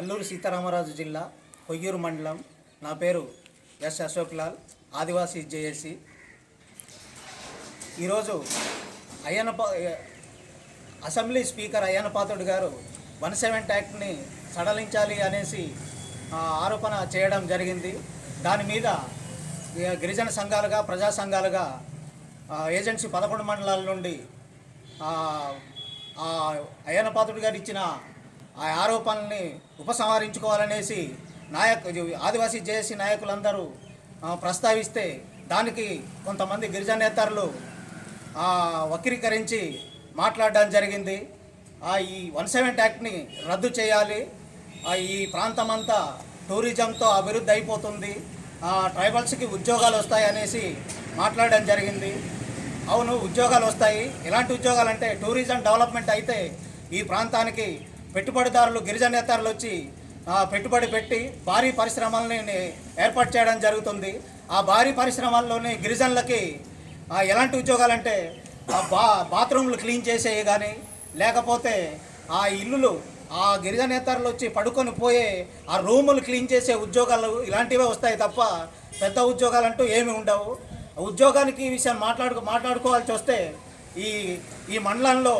అల్లూరు సీతారామరాజు జిల్లా కొయ్యూరు మండలం. నా పేరు ఎస్ అశోక్ లాల్ ఆదివాసీ జేఏసీ. ఈరోజు అయ్యన అసెంబ్లీ స్పీకర్ అయ్యనపాత్రుడు గారు వన్ సెవెంటీ యాక్ట్ని సడలించాలి అనేసి ఆరోపణ చేయడం జరిగింది. దాని మీద గిరిజన సంఘాలుగా ప్రజా సంఘాలుగా ఏజెన్సీ పదకొండు మండలాల నుండి అయ్యన ఆ గారు ఇచ్చిన ఆ ఆరోపణల్ని ఉపసంహరించుకోవాలనేసి నాయక్ ఆదివాసీ జేఏసీ నాయకులందరూ ప్రస్తావిస్తే దానికి కొంతమంది గిరిజనేతరులు ఆ, వక్రీకరించి మాట్లాడడం జరిగింది. ఆ, ఈ వన్ సెవెంటీ యాక్ట్ని రద్దు చేయాలి. ఈ ప్రాంతం అంతా టూరిజంతో అభివృద్ధి అయిపోతుంది. ట్రైబల్స్కి ఉద్యోగాలు వస్తాయి అనేసి మాట్లాడడం జరిగింది. అవును ఉద్యోగాలు వస్తాయి. ఎలాంటి ఉద్యోగాలు అంటే టూరిజం డెవలప్మెంట్ అయితే ఈ ప్రాంతానికి పెట్టుబడిదారులు గిరిజనేతరులు వచ్చి పెట్టుబడి పెట్టి భారీ పరిశ్రమల్ని ఏర్పాటు చేయడం జరుగుతుంది. ఆ భారీ పరిశ్రమల్లోని గిరిజనులకి ఎలాంటి ఉద్యోగాలంటే బా బాత్రూమ్లు క్లీన్ చేసేవి కానీ లేకపోతే ఆ ఇల్లులు ఆ గిరిజనేతరులు వచ్చి పడుకొని పోయే ఆ రూములు క్లీన్ చేసే ఉద్యోగాలు ఇలాంటివే వస్తాయి తప్ప పెద్ద ఉద్యోగాలు అంటూ ఏమి ఉండవు. ఉద్యోగానికి ఈ విషయం మాట్లాడుకో మాట్లాడుకోవాల్సి వస్తే ఈ ఈ మండలంలో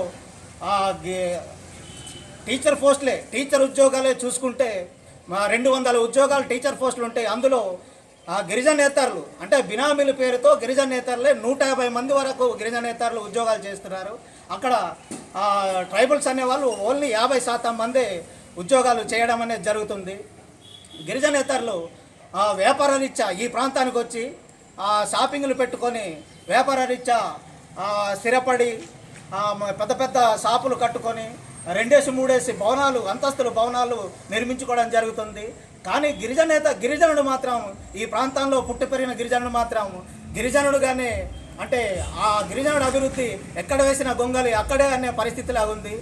టీచర్ పోస్టులే టీచర్ ఉద్యోగాలే చూసుకుంటే మా రెండు వందల ఉద్యోగాలు టీచర్ పోస్టులు ఉంటాయి అందులో ఆ గిరిజనేతరులు అంటే బినామీల పేరుతో గిరిజన గిరిజనేతరులే నూట యాభై మంది వరకు గిరిజనేతరులు ఉద్యోగాలు చేస్తున్నారు. అక్కడ ట్రైబల్స్ అనేవాళ్ళు ఓన్లీ యాభై శాతం మందే ఉద్యోగాలు చేయడం అనేది జరుగుతుంది. గిరిజనేతరులు ఆ, వ్యాపారరీత్యా ఈ ప్రాంతానికి వచ్చి షాపింగ్లు పెట్టుకొని వ్యాపారరీత్యా స్థిరపడి పెద్ద పెద్ద షాపులు కట్టుకొని రెండేసి మూడేసి భవనాలు అంతస్తుల భవనాలు నిర్మించుకోవడం జరుగుతుంది. కానీ గిరిజనేత గిరిజనుడు మాత్రం ఈ ప్రాంతంలో పుట్టి పెరిగిన గిరిజనుడు మాత్రం గిరిజనుడుగానే అంటే ఆ గిరిజనుడు అభివృద్ధి ఎక్కడ వేసిన గొంగలి అక్కడే అనే పరిస్థితిలా ఉంది.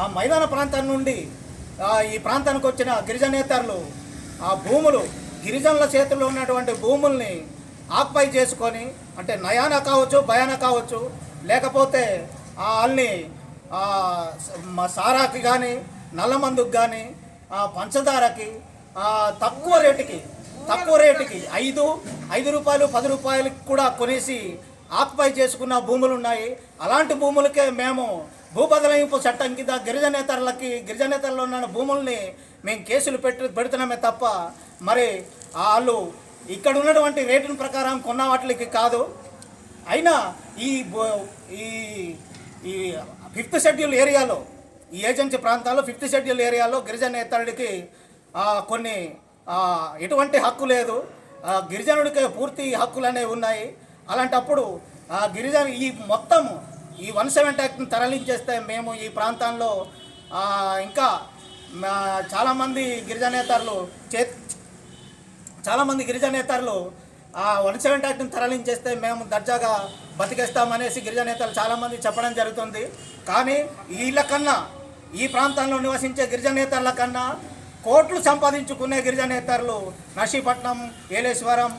ఆ మైదాన ప్రాంతం నుండి ఈ ప్రాంతానికి వచ్చిన గిరిజనేతరులు ఆ భూములు గిరిజనుల చేతుల్లో ఉన్నటువంటి భూముల్ని ఆక్పై చేసుకొని అంటే నయాన కావచ్చు భయాన కావచ్చు లేకపోతే ఆ వాళ్ళని సారాకి కానీ నల్లమందుకు కానీ పంచదారకి తక్కువ రేటుకి తక్కువ రేటుకి ఐదు ఐదు రూపాయలు పది రూపాయలకి కూడా కొనేసి ఆక్పై చేసుకున్న భూములు ఉన్నాయి. అలాంటి భూములకే మేము భూ బదలాయింపు చట్టం కింద గిరిజనేతరులకి గిరిజనేతరులు ఉన్న భూముల్ని మేము కేసులు పెట్టి పెడుతున్నామే తప్ప మరి వాళ్ళు ఇక్కడ ఉన్నటువంటి రేటుల ప్రకారం కొన్న వాటికి కాదు. అయినా ఈ ఈ ఈ ఫిఫ్త్ షెడ్యూల్ ఏరియాలో ఈ ఏజెన్సీ ప్రాంతాల్లో ఫిఫ్త్ షెడ్యూల్ ఏరియాలో గిరిజనేతరుడికి ఆ, కొన్ని ఎటువంటి హక్కు లేదు. గిరిజనుడికి పూర్తి హక్కులు అనేవి ఉన్నాయి. అలాంటప్పుడు గిరిజన ఈ మొత్తం ఈ వన్ సెవెంటీ యాక్ట్ని తరలించేస్తే మేము ఈ ప్రాంతంలో ఇంకా చాలామంది గిరిజనేతరులు చే చాలామంది గిరిజనేతరులు ఆ వన్ సెవెంటీ యాక్ట్ని తరలించేస్తే మేము దర్జాగా బతికేస్తామనేసి గిరిజనేతలు చాలామంది చెప్పడం జరుగుతుంది. కానీ వీళ్ళ కన్నా ఈ ప్రాంతంలో నివసించే గిరిజనేతరుల కన్నా కోట్లు సంపాదించుకునే గిరిజనేతరులు నర్సీపట్నం ఏలేశ్వరం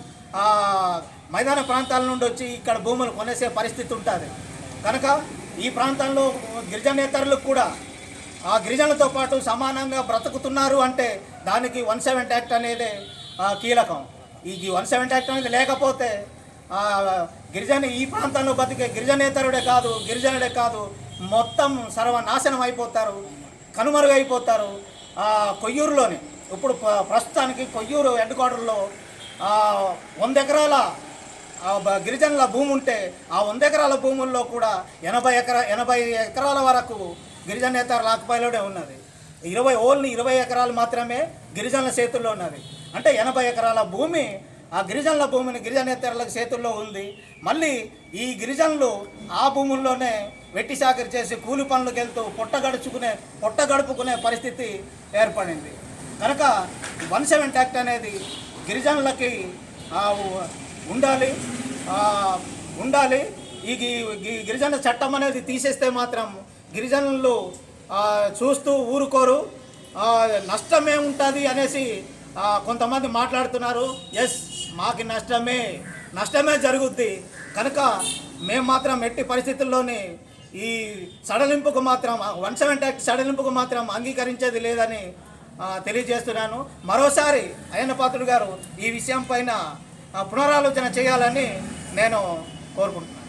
మైదాన ప్రాంతాల నుండి వచ్చి ఇక్కడ భూములు కొనేసే పరిస్థితి ఉంటుంది. కనుక ఈ ప్రాంతంలో గిరిజనేతరులకు కూడా ఆ గిరిజనులతో పాటు సమానంగా బ్రతుకుతున్నారు అంటే దానికి వన్ సెవెంటీ యాక్ట్ అనేది కీలకం. ఈ వన్ సెవెంటీ యాక్ట్ అనేది లేకపోతే గిరిజన ఈ ప్రాంతంలో బతికే గిరిజనేతరుడే కాదు గిరిజనుడే కాదు మొత్తం సర్వనాశనం అయిపోతారు కనుమరుగైపోతారు కొయ్యూరులోని. ఇప్పుడు ప్రస్తుతానికి కొయ్యూరు హెడ్ క్వార్టర్లో వంద ఎకరాల గిరిజనుల భూమి ఉంటే ఆ వంద ఎకరాల భూముల్లో కూడా ఎనభై ఎకరా ఎనభై ఎకరాల వరకు గిరిజనేతర లాక్పాయలోనే ఉన్నది. ఇరవై ఓన్లీ ఇరవై ఎకరాలు మాత్రమే గిరిజనుల చేతుల్లో ఉన్నది. అంటే ఎనభై ఎకరాల భూమి ఆ గిరిజనుల భూమిని గిరిజనేతరుల చేతుల్లో ఉంది. మళ్ళీ ఈ గిరిజనులు ఆ భూముల్లోనే వెట్టి సాకరి చేసి కూలి పనులకు వెళ్తూ పొట్ట గడుచుకునే పొట్ట గడుపుకునే పరిస్థితి ఏర్పడింది. కనుక వన్ సెవెంటీ యాక్ట్ అనేది గిరిజనులకి ఉండాలి. ఉండాలి. ఈ గిరిజన చట్టం అనేది తీసేస్తే మాత్రం గిరిజనులు చూస్తూ ఊరుకోరు. నష్టమే ఉంటుంది అనేసి కొంతమంది మాట్లాడుతున్నారు ఎస్ మాకి నష్టమే నష్టమే జరుగుద్ది. కనుక మేము మాత్రం ఎట్టి పరిస్థితుల్లోనే ఈ సడలింపుకు మాత్రం వన్ సెవెన్ ట్యాక్స్ సడలింపుకు మాత్రం అంగీకరించేది లేదని తెలియజేస్తున్నాను. మరోసారి అయ్యన్న పాత్రుడు గారు ఈ విషయం పైన పునరాలోచన చేయాలని నేను కోరుకుంటున్నాను.